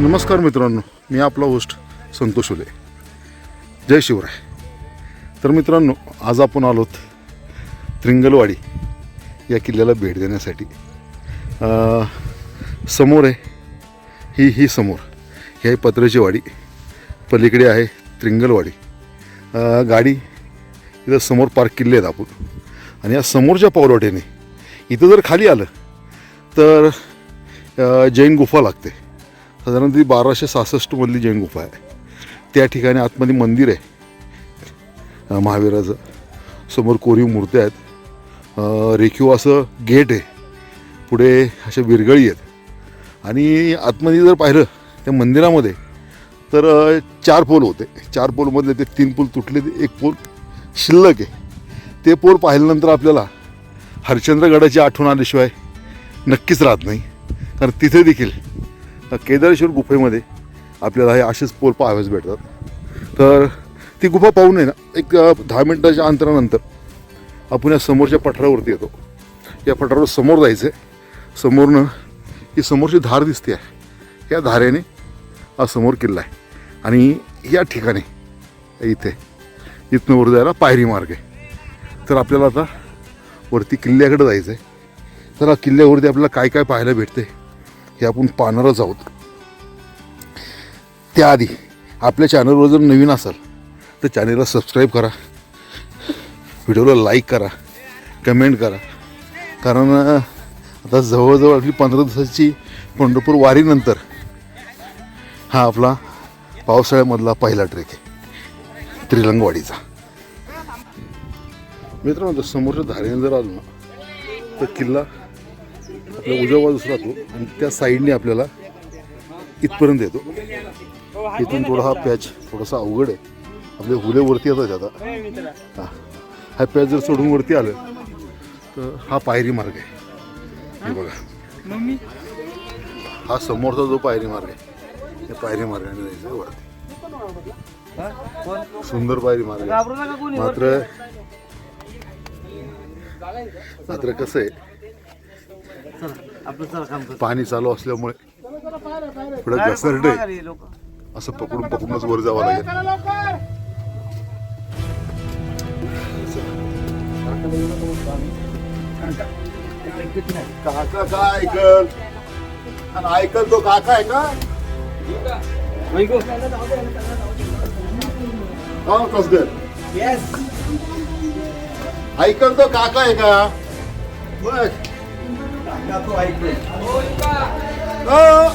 नमस्कार मित्रांनो मी आपला होस्ट संतोष उले. जय शिवराय. तर मित्रांनो आज आपण आलोत त्रिंगलवाडी या किल्ल्याला भेट देण्यासाठी. समोर आहे ही ही समोर. ही आहे पत्र्याची वाडी. पलीकडे आहे त्रिंगलवाडी. गाडी इथं समोर पार्क केली आहेत आपण. आणि या समोरच्या पावलवाटेने इथं जर खाली आलं तर जैन गुफा लागते. साधारण ती बाराशे सहासष्टमधली जैन गुफा आहे. त्या ठिकाणी आतमध्ये मंदिर आहे. महावीराचं समोर कोरीव मूर्त्या आहेत. रेखीव असं गेट आहे. पुढे अशा विरगळी आहेत. आणि आतमध्ये जर पाहिलं त्या मंदिरामध्ये तर चार पोल होते. चार पोलमधले ते तीन पोल तुटले ते एक पोल शिल्लक आहे. ते पोल पाहिल्यानंतर आपल्याला हरिश्चंद्रगडाची आठवण आल्याशिवाय नक्कीच राहत नाही. कारण तिथे देखील केदारेश्वर गुफेमध्ये आपल्याला हे असेच पोल पाहावेच भेटतात. तर ती गुफा पाहू नये ना एक दहा मिनटाच्या अंतरानंतर आपण या समोरच्या पठारावरती येतो. या पठारावर समोर जायचं आहे. समोरनं ही समोरची धार दिसते आहे. या धारेने हा समोर किल्ला आहे. आणि या ठिकाणी इथे इथनं वर जायला पायरी मार्ग आहे. तर आपल्याला आता वरती किल्ल्याकडे जायचं आहे तर किल्ल्यावरती आपल्याला काय काय पाहायला भेटते हे आपण पाहणारच आहोत त्याआधी आपल्या चॅनलवर जर नवीन असाल तर चॅनलला सबस्क्राईब करा. व्हिडिओला लाईक करा. कमेंट करा. कारण आता जवळजवळ आपली पंधरा दिवसाची पंढरपूर वारीनंतर हा आपला पावसाळ्यामधला पहिला ट्रेक आहे. त्रिलंगवाडीचा मित्रांनो समोरच्या धारेने जर आलो ना तर किल्ला आपल्या उजव्या बाजूस राहतो आणि त्या साईडने आपल्याला इथपर्यंत येतो. इथून थोडा हा पॅच थोडासा अवघड आहे. आपले हुले वरती येतात आता. हा. हा पॅच जर सोडून वरती आलं तर हा पायरी मार्ग आहे. हे बघा. हा समोरचा जो पायरी मार्ग आहे त्या पायरी मार्गाने जायचं वरती. सुंदर पायरी मार्ग आहे. मात्र मात्र कसं आहे आपलं चला काम कर पाणी चालू असल्यामुळे पुढे लोक. असं पकडून पकडूनच वर जावं लागेल. काका काय ऐकल? आणि ऐकल तो काका आहे का? हा कसं ऐकल तो काका आहे का? बस. हा.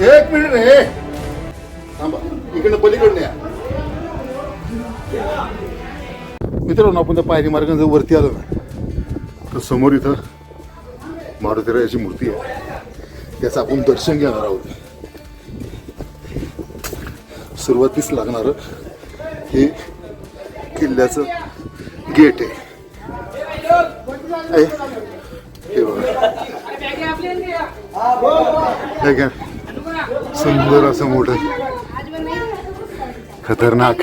एक मिनिट रे. थांबा इकडनं पलीकडनं या. मित्रांनो आपण त्या पायरी मार्गाने जर वरती आलो ना तर समोर इथं मारुतीरायाची मूर्ती आहे. त्याचं आपण दर्शन घेणार आहोत. सुरुवातीस लागणार हे किल्ल्याचं गेट आहे. हे बघा. सुंदर असं मोठं. खतरनाक.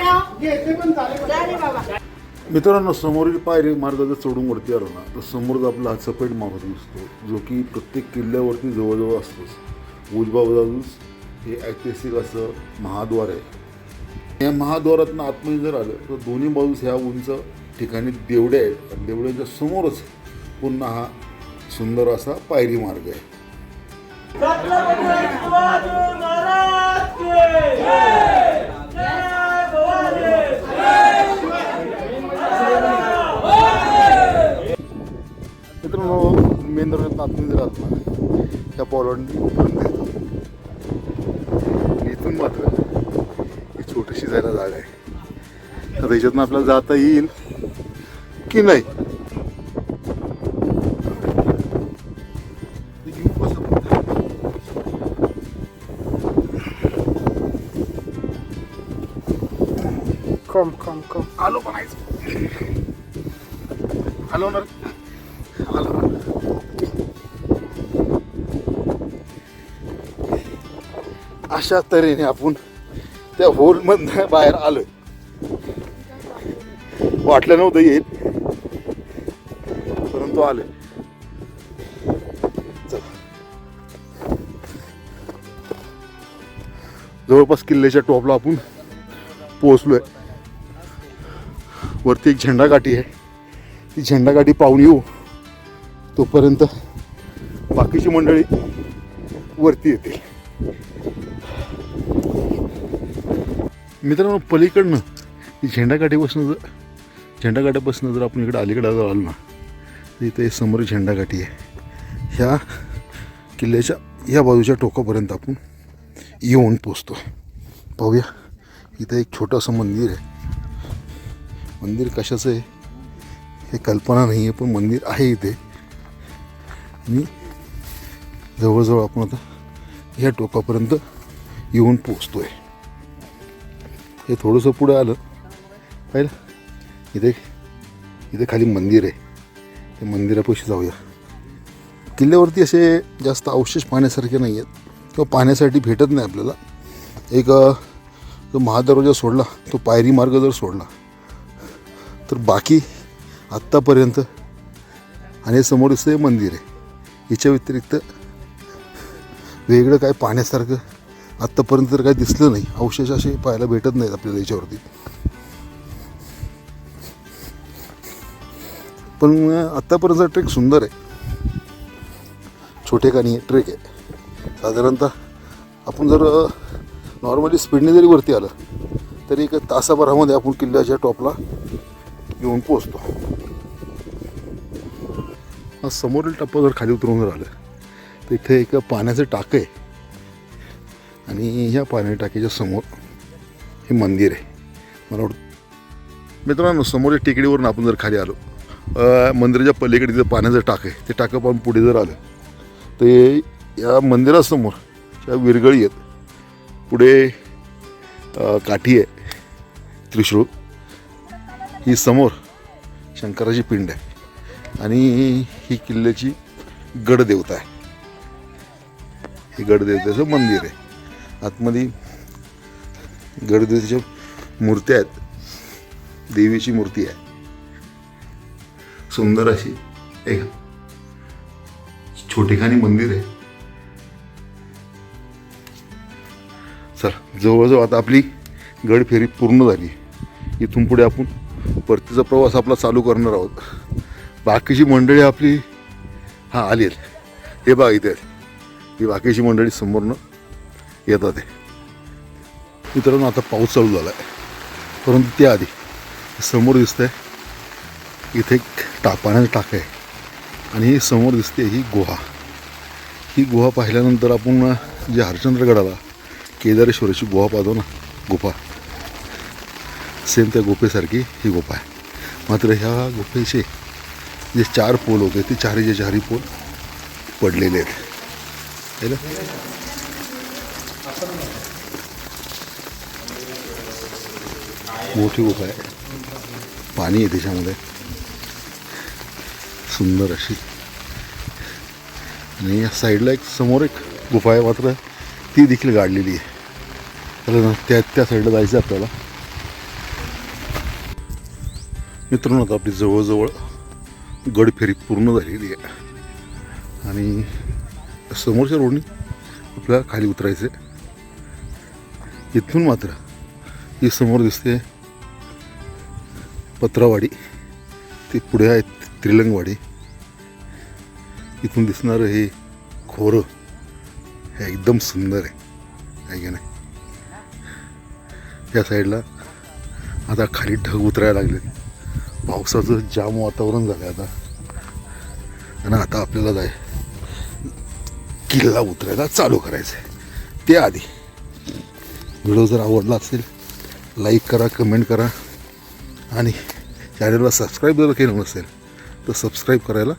मित्रांनो समोरील पायरी मार्ग जर चढून वरती आलो ना तर समोर आपला हा चपेट मार्ग दिसतो जो की प्रत्येक किल्ल्यावरती जवळजवळ असतोच. उजबा बाजूस हे ऐतिहासिक असं महाद्वार आहे. या महाद्वारातनं आतमध्ये जर आलं तर दोन्ही बाजूस ह्या उंच ठिकाणी देवडे आहेत. आणि देवड्याच्या समोरच पुन्हा हा सुंदर असा पायरी मार्ग आहे. मित्रांनो मेन नातमी जर त्या पॉलॉंडी इथून मात्र ही छोटीशी जायला जागा आहे. तर याच्यातून आपल्याला जाता येईल. की नाही? कम कम कम आलो आलो ना आलो अशा तऱ्हेने आपण त्या होलमधनं बाहेर आलोय. वाटलं नव्हतं येईल. तो आले. जवळपास किल्ल्याच्या टॉपला आपण पोहोचलोय. वरती एक झेंडा गाठी आहे. ती झेंडा गाठी पाहून येऊ. तोपर्यंत बाकीची मंडळी वरती येते मित्रांनो पलीकडनं झेंडा काठी जर झेंडा जर आपण इकडे अलीकडे जर आलो ना इथे समोर झेंडाघाटी आहे. ह्या किल्ल्याच्या या बाजूच्या टोकापर्यंत आपण येऊन पोचतो. पाहूया. इथं एक छोटंसं मंदिर आहे. मंदिर कशाचं आहे? हे कल्पना नाही आहे पण मंदिर आहे इथे. आणि जवळजवळ आपण आता ह्या टोकापर्यंत येऊन पोचतो आहे हे थोडंसं पुढं आलं. पाहिलं? इथे इथे खाली मंदिर आहे. ते मंदिरापाशी जाऊया. किल्ल्यावरती असे जास्त अवशेष पाहण्यासारखे नाही आहेत किंवा पाहण्यासाठी भेटत नाही आपल्याला. एक जो महादरवाजा सोडला तो पायरी मार्ग जर सोडला तर बाकी आत्तापर्यंत आणि समोर हे मंदिर आहे. याच्या व्यतिरिक्त वेगळं काय पाहण्यासारखं आत्तापर्यंत तर काय दिसलं नाही. अवशेष असे पाहायला भेटत नाहीत आपल्याला याच्यावरती. पण आत्तापर्यंतचा ट्रेक सुंदर आहे. छोटेखानी ट्रेक आहे. साधारणतः आपण जर नॉर्मली स्पीडने जरी वरती आलं तरी एक तासाभरामध्ये आपण किल्ल्याच्या टॉपला येऊन पोचतो हा समोरील टप्पा जर खाली उतरून जर आलं तर इथे एक पाण्याचं टाकं आहे. आणि ह्या पाण्या टाकीच्या समोर हे मंदिर आहे. मला वाटतं मित्रांनो समोरच्या टेकडीवरून आपण जर खाली आलो मंदिराच्या पलीकडे तिथं पाण्याचं टाक आहे. ते टाकं पाहून पुढे जर आलं तर या मंदिरासमोर ज्या विरगळी आहेत पुढे काठी आहे त्रिशूळ ही समोर शंकराची पिंड आहे. आणि ही किल्ल्याची गडदेवता आहे. हे गडदेवतेचं मंदिर आहे. आतमध्ये गडदेवतेच्या मूर्त्या आहेत. देवीची मूर्ती आहे. सुंदर अशी एक छोटेखानी मंदिर आहे. चला जवळजवळ आता आपली गड फेरी पूर्ण झाली. इथून पुढे आपण परतीचा प्रवास आपला चालू करणार आहोत. बाकीची मंडळी आपली हां आली आहेत. हे बघा इथे. ही बाकीची मंडळी समोरनं येतात आहे मित्रांनो आता पाऊस चालू झाला आहे परंतु त्याआधी समोर दिसतंय इथे एक टा पाण्याचं टाक आहे. आणि समोर दिसते ही गुहा. ही गुहा पाहिल्यानंतर आपण जे हरिश्चंद्रगडाला केदारेश्वराची गुहा पाहतो ना गुफा. सेम त्या गुफेसारखी ही गुफा आहे. मात्र ह्या गुफेचे जे चार पोल होते ते चारही चारही पोल पडलेले आहेत. है ना? मोठी गुफा आहे. पाणी आहे त्याच्यामध्ये. सुंदर अशी. आणि या साईडला एक समोर एक गुफा आहे मात्र ती देखील गाडलेली आहे. त्याला ना त्या त्या साईडला जायचं आहे आपल्याला. मित्रांनो आता आपली जवळजवळ गडफेरी पूर्ण झालेली आहे. आणि समोरच्या रोडनी आपल्याला खाली उतरायचं आहे. इथून मात्र ही समोर दिसते पत्रावाडी. ते पुढे आहे त्रिलंगवाडी. इथून दिसणारं हे खोरं हे एकदम सुंदर आहे. आहे की नाही? या साईडला आता खाली ढग उतरायला लागले पावसाचं जाम वातावरण झालं आता. आणि आता आपल्याला जाय किल्ला उतरायला चालू करायचं आहे त्याआधी व्हिडिओ जर आवडला असेल लाईक करा कमेंट करा. आणि चॅनलला सबस्क्राईब जर केलं नसेल तर सबस्क्राईब करायला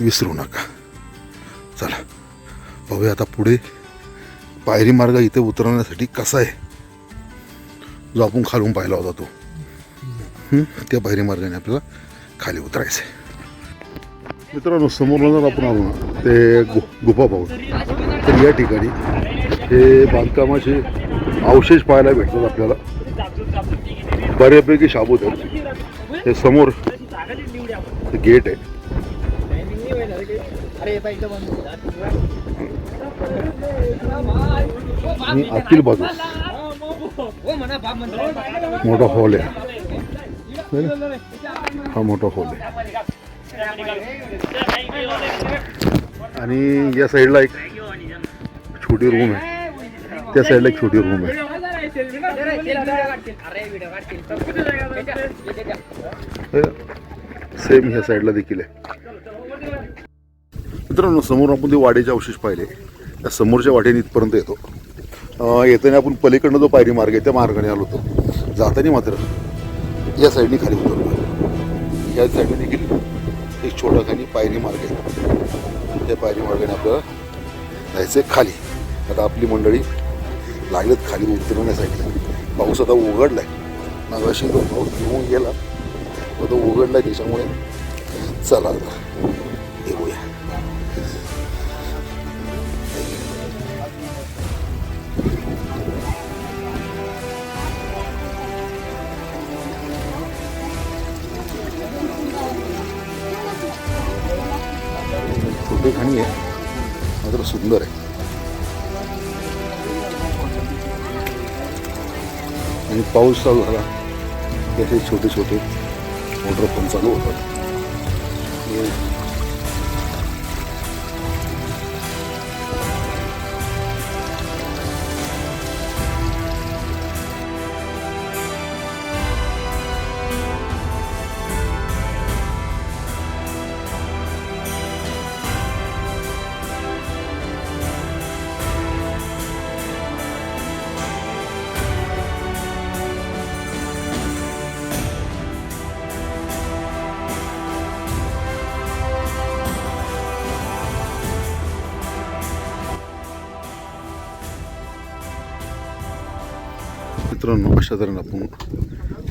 विसरू नका. चला पाहूया आता पुढे पायरी मार्ग इथे उतरवण्यासाठी कसा आहे. जो आपण खालून पाहिला होता तो. त्या पायरी मार्गाने आपल्याला खाली उतरायचं आहे मित्रांनो समोरला जर आपण आलो ना. ते गु गुफा पाहू. तर या ठिकाणी हे बांधकामाचे अवशेष पाहायला भेटतात आपल्याला. बऱ्यापैकी शाबूत आहेत. हे समोर गेट आहे. आणि आतील बाजूस मोठा हॉल आहे. हा मोठा हॉल आहे. आणि या साईडला एक छोटी रूम आहे. त्या साईडला एक छोटी रूम आहे. सेम ह्या साईडला देखील आहे. मित्रांनो समोर आपण ते वाडीचे अवशेष पाहिले. त्या समोरच्या वाटेने इथपर्यंत येतो. येताना आपण पलीकडनं जो पायरी मार्ग आहे त्या मार्गाने आलो होतो. जाताना मात्र या साईडने खाली उतरलो. या साईडने देखील एक छोटा खाली पायरी मार्ग आहे. त्या पायरी मार्गाने आपल्याला जायचं खाली. आता आपली मंडळी लागलेत खाली उतरवण्यासाठी पाऊस आता उघडला आहे मागाशी तो पाऊस घेऊन गेला. तो उघडला त्याच्यामुळे चला सुंदर आहे. आणि पाऊस चालू झाला. की असे छोटे छोटे मोटर पण चालू होतात मित्रांनो अशा तऱ्हेने आपण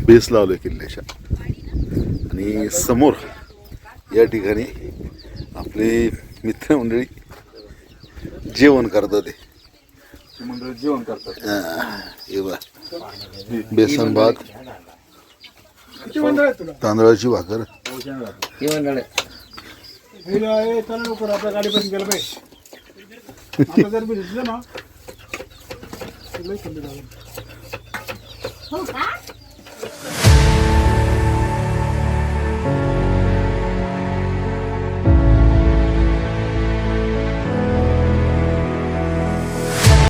बेसला आलो किल्ल्याच्या. आणि समोर या ठिकाणी आपले मित्रमंडळी जेवण करतात ते. मंडळ जेवण करतात. हा, हे बघ. बेसन भात आहे तांदळाची भाकर. हे आहे,